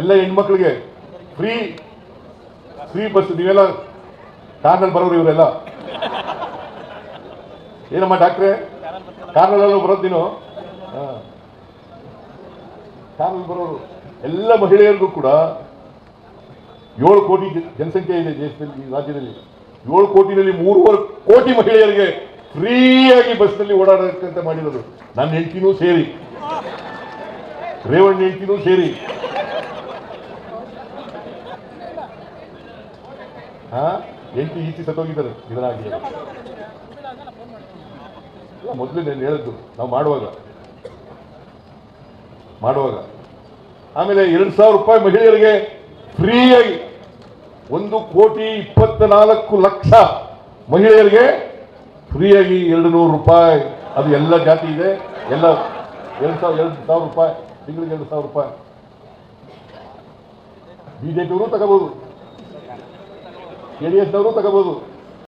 ಎಲ್ಲ ಹೆಣ್ಮಕ್ಳಿಗೆ free free bus ನೀವೆಲ್ಲ ಕಾರ್ನಲ್ಲಿ ಬರೋರು ಇವರೆಲ್ಲ. ಏನಮ್ಮ ಡಾಕ್ಟ್ರೆ? ಕಾರ್ನಲ್ಲೆಲ್ಲ ಬರೋದು ನೀನು? ಕಾರ್ನಲ್ಲಿ ಬರೋರು. ಎಲ್ಲ ಮಹಿಳೆಯರಿಗೂ ಕೂಡ ಏಳು ಕೋಟಿ ಜನಸಂಖ್ಯೆ ಇದೆ ದೇಶದಲ್ಲಿ ರಾಜ್ಯದಲ್ಲಿ. ಏಳು ಕೋಟಿನಲ್ಲಿ ಮೂರುವರೆ ಕೋಟಿ ಮಹಿಳೆಯರಿಗೆ ಫ್ರೀಯಾಗಿ ಬಸ್ನಲ್ಲಿ ಓಡಾಡೋಕ್ಕಂತ ಮಾಡಿರೋದು. ನನ್ನ ಹೆಂಡತಿನೂ ಸೇರಿ. ರೇವಣ್ಣ ಹೆಂಡತಿನೂ ಸೇರಿ. ಹಾ? ಹೆಂಡತಿ ಈಚೆ ಸತ್ತೋಗಿದ್ದಾರೆ ಇದರಾಗಿ? ಇಲ್ಲ ಮೊದಲು ನಾನು ಹೇಳಿದ್ದು, ನಾವು ಮಾಡುವಾಗ. ಮಾಡುವಾಗ. ಆಮೇಲೆ ಎರಡು ಸಾವಿರ ರೂಪಾಯಿ ಮಹಿಳೆಯರಿಗೆ ಫ್ರೀಯಾಗಿ ಒಂದು ಕೋಟಿ ಇಪ್ಪತ್ತ ನಾಲ್ಕು ಲಕ್ಷ ಮಹಿಳೆಯರಿಗೆ ಫ್ರೀಯಾಗಿ ಎರಡು ನೂರು ರೂಪಾಯಿ. ಅದು ಎಲ್ಲ ಜಾತಿ ಇದೆ. ಎಲ್ಲ ಎರಡು ಸಾವಿರ ಎರಡು ಸಾವಿರ ರೂಪಾಯಿ, ತಿಂಗಳಿಗೆ ಎರಡು ಸಾವಿರ ರೂಪಾಯಿ. ಬಿಜೆಪಿಯವರು ತಗೋಬಹುದು ಜೆ ಡಿ ಎಸ್ನವರು ತಗೋಬಹುದು